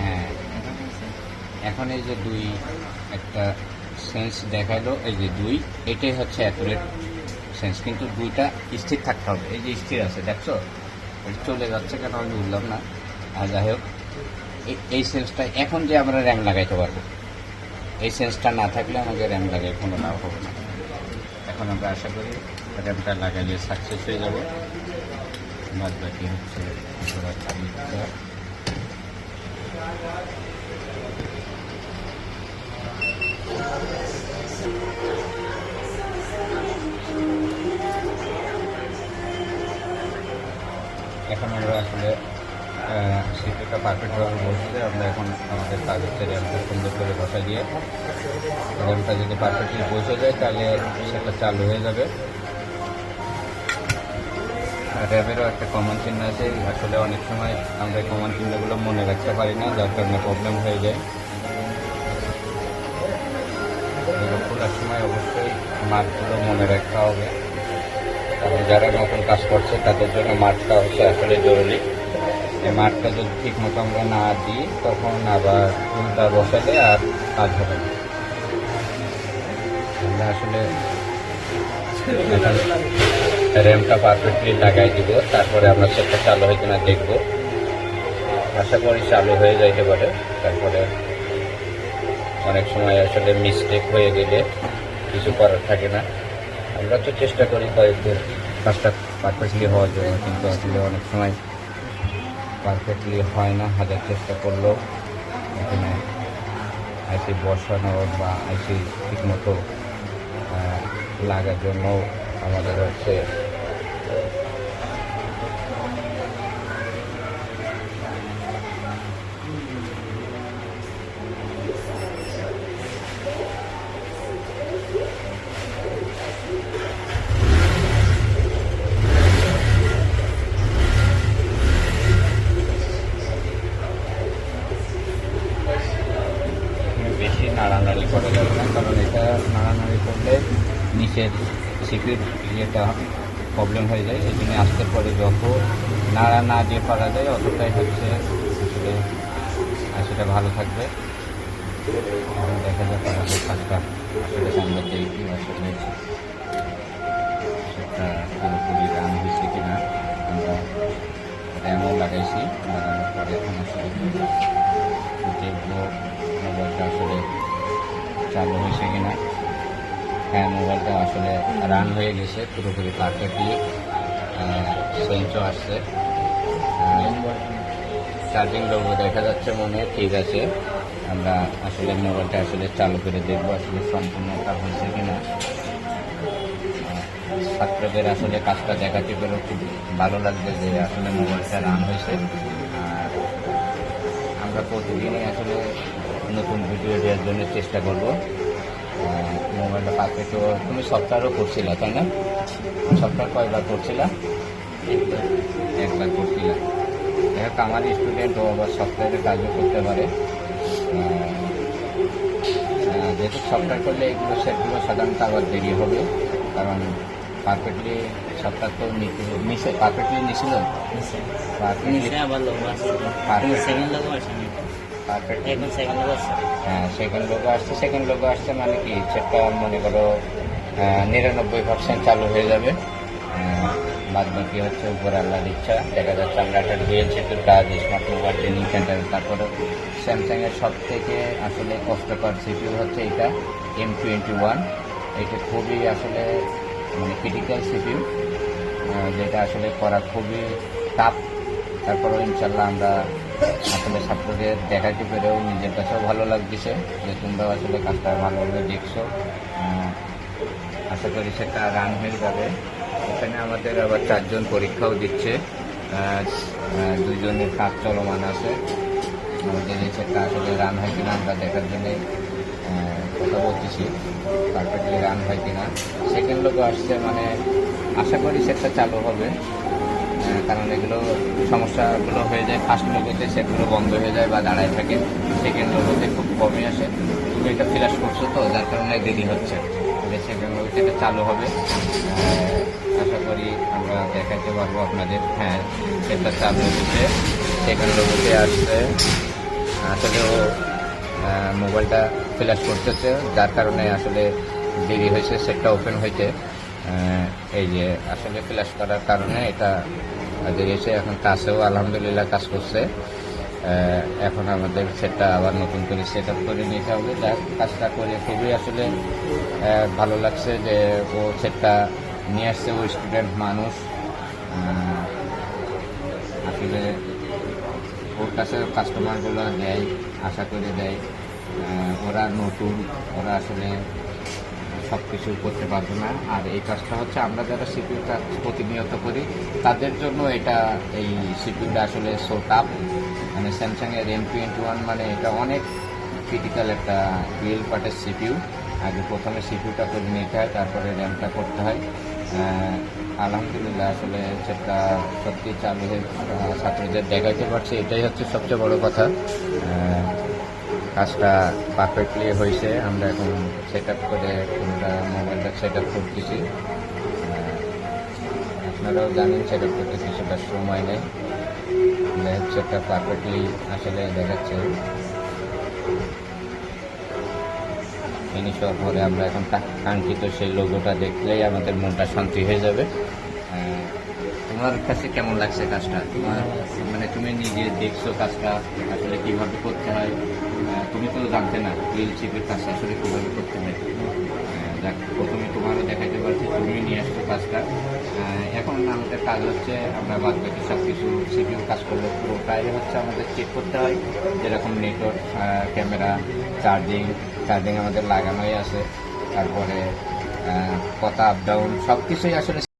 হ্যাঁ। এখন এই যে দুই একটা সেন্স দেখাল, এই যে দুই, এটাই হচ্ছে অ্যাকুরেট সেন্স কিন্তু দুইটা স্থির থাকতে হবে। এই যে স্থির আছে, দেখছ? চলে যাচ্ছে কেন আমি বুঝলাম না। আর যাই হোক, এই সেন্সটা এখন যে আমরা র্যাম লাগাইতে পারব। এই সেন্সটা না থাকলে আমাকে র্যাম লাগাই কোনো লাভ হবে না এখন আমরা আশা করি র্যামটা লাগাইলে সাকসেস হয়ে যাবে বাদ বাকি হচ্ছে। এখন আমরা আসলে সিটটা পারফেক্টভাবে বসলে আমরা এখন আমাদের কাগজের র্যামটা সুন্দর করে বসা দিয়ে র্যামটা যদি পারফেক্টলি বসে যায়, তাহলে সেটা চালু হয়ে যাবে। আর র্যামেরও একটা কমন চিহ্ন আছে, আসলে অনেক সময় আমরা কমন চিহ্নগুলো মনে রাখতে পারি না, যার কারণে প্রবলেম হয়ে যায়। খোলার সময় অবশ্যই মার্কগুলো মনে রাখতে হবে। যারা নতুন কাজ করছে, তাদের জন্য মাঠটা হচ্ছে আসলে জরুরি। মাঠটা যদি ঠিক মতো আমরা না দিই, তখন আবার উল্টা বসালে আর কাজ হবে না। আমরা আসলে র্যামটা পারফেক্টলি লাগাই দিব, তারপরে আমরা সেটা চালু হয় কিনা দেখব। আশা করি চালু হয়ে যাইতে পারে, তারপরে অনেক সময় আসলে মিস্টেক হয়ে গেলে কিছু করার থাকে না। আমরা তো চেষ্টা করি কয়েকদিন কাজটা পারফেক্টলি হওয়ার জন্য, কিন্তু আসলে অনেক সময় পারফেক্টলি হয় না, হাজার চেষ্টা করলেও এখানে আইসি বসানো বা আইসি ঠিকমতো মতো লাগার জন্য আমাদের হচ্ছে এখানে বেশি নাড়ানাড়ি করা যাবে না কারণ এটা নাড়ানাড়ি করলে নিচের সিকিউর ইয়েটা প্রবলেম হয়ে যায় এই জন্য আসতে পরে যত নাড়া না দিয়ে পারা যায়, অতটাই হচ্ছে আসলে সেটা ভালো থাকবে। দেখা যাক আমাদের কাজটা। আসলে দিয়ে কি আসলে সেটা পুরোপুরি রান হয়েছে কিনা, আমরা র্যামও লাগাইছি, লাগানোর পরে এখন আসলে দেখব আসলে চালু হয়েছে কিনা। হ্যাঁ মোবাইলটা আসলে রান হয়ে গেছে, পুরোপুরি পারফেক্টলি সেন্সও আসছে। চার্জিং লোগো দেখা যাচ্ছে মনে, ঠিক আছে। আমরা আসলে মোবাইলটা আসলে চালু করে দেখব আসলে সম্পূর্ণটা হয়েছে কিনা। ছাত্রদের আসলে কাজটা দেখাতে পেরে খুব ভালো লাগবে যে আসলে মোবাইলটা রান হয়েছে। আর আমরা প্রতিদিনই আসলে নতুন ভিডিও দেওয়ার জন্য চেষ্টা করব। মোবাইলটা পারফেক্ট তুমি সফটওয়্যারও করছিলা তাই না? সফটওয়্যার কয়বার করছিলা? একবার করছিলা দেখ আমার স্টুডেন্ট ও আবার সফটওয়্যারে কাজও করতে পারে। যেহেতু সফটওয়্যার করলে এগুলো সেটগুলো সাধারণত আবার দেরি হবে কারণ পারফেক্টলি সফটওয়্যার তো নিতে নিচে পারফেক্টলি নিছিল? তুমি আবার লোক সেকেন্ড লোক পারফেক্ট এখন সেকেন্ড লোক আসছে হ্যাঁ সেকেন্ড লোগো আসছে। সেকেন্ড লোগো আসছে মানে কি সেটা মনে করো নিরানব্বই পার্সেন্ট চালু হয়ে যাবে। বাদ বাকি হচ্ছে উপর আল্লাহর ইচ্ছা। দেখা যাচ্ছে আমরা একটা ডুয়েল সেতুর কাজ স্মার্ট মোবাইল ট্রেনিং সেন্টার তারপরে স্যামসাংয়ের সব থেকে আসলে কষ্টকর সিপিউ হচ্ছে এটা এম টোয়েন্টি ওয়ান এটা খুবই আসলে মানে ক্রিটিক্যাল সিপিউ যেটা আসলে করা খুবই টাফ তারপরেও ইনশাল্লাহ আমরা আসলে ছাত্রদের দেখাতে পেরেও নিজের কাছেও ভালো লাগতেছে যে তোমরাও আসলে কাজটা ভালোভাবে দেখছ। আশা করি সেটা রান হয়ে যাবে। এখানে আমাদের আবার চারজন পরীক্ষাও দিচ্ছে। দুজনের কাজ চলমান আছে। আমাদের এই সেটটা আসলে রান হয় কিনা, আমরা দেখার জন্য কথা বলতেছি পারফেক্টলি রান হয় কিনা। সেকেন্ড লোক আসছে মানে আশা করি সেটটা চালু হবে। কারণ এগুলো সমস্যাগুলো হয়ে যায়। ফার্স্ট লোগোতে সেটগুলো বন্ধ হয়ে যায় বা দাঁড়ায় থাকে। সেকেন্ড লোগোতে খুব কমই আসে। এটা ফ্ল্যাশ করছ তো যার কারণে দেরি হচ্ছে। সেকেন্ড লোগোতে এটা চালু হবে। আশা করি আমরা দেখাতে পারব আপনাদের। হ্যাঁ সেটা চালু হচ্ছে। সেকেন্ড লোগোতে আসছে। আসলে ও মোবাইলটা ফ্ল্যাশ করতেছে। যার কারণে আসলে দেরি হয়েছে সেটটা ওপেন আহ, এই যে আসলে ফ্ল্যাশ করার কারণে এটা হয়েছে। এখন কাছেও আলহামদুলিল্লাহ কাজ করছে। এখন আমাদের সেটটা আবার নতুন করে সেট আপ করে নিতে হবে। যার কাজটা করে খুবই আসলে ভালো লাগছে যে ও সেটটা নিয়ে আসছে। ও স্টুডেন্ট মানুষ। আসলে ওর কাছে কাস্টমারগুলো দেয়, আশা করে দেয়। ওরা নতুন, ওরা আসলে সব কিছু করতে পারবে না। আর এই কাজটা হচ্ছে আমরা যারা সিপিউ কাজ প্রতিনিয়ত করি, তাদের জন্য এটা এই সিপিউটা আসলে সো টাফ মানে স্যামসাংয়ের এম টোয়েন্টি ওয়ান মানে এটা অনেক ক্রিটিক্যাল একটা রিয়েল পার্টের সিপিউ আগে প্রথমে সিপিউটা করে নিতে হয়, তারপরে র্যামটা করতে হয়। আলহামদুলিল্লাহ আসলে সেটা সত্যি চালু হয়ে ছাত্রদের দেখাইতে পারছে, এটাই হচ্ছে সবচেয়ে বড় কথা। কাজটা পারফেক্টলি হয়েছে। আমরা এখন সেট আপ করে পুরোটা মোবাইলটা সেট আপ করতেছি। আপনারাও জানেন সেট আপ করতে কিছুটা সময় নেই। সেটটা পারফেক্টলি আসলে দেখাচ্ছে। ফিনিশ হওয়ার পরে আমরা এখন কাঙ্ক্ষিত সেই লোগোটা দেখলেই আমাদের মনটা শান্তি হয়ে যাবে। তোমার কাছে কেমন লাগছে কাজটা? তোমার মানে তুমি নিজে দেখছ কাজটা আসলে কীভাবে করতে হয়? তুমি তো জানতে না রিল চিপের কাজটা আসলে কীভাবে করতে হয়। যাক প্রথমে তোমারও দেখাইতে পারছি তুমি নিয়ে আসছো কাজটা। এখন আমাদের কাজ হচ্ছে আমরা বাদ বাকি সব কিছু সিপিউ কাজ করলে পুরোটাই হচ্ছে আমাদের চেক করতে হয়। যেরকম নেটওয়ার্ক ক্যামেরা চার্জিং চার্জিং আমাদের লাগানোই আছে। তারপরে কথা আপ ডাউন সব কিছুই আসলে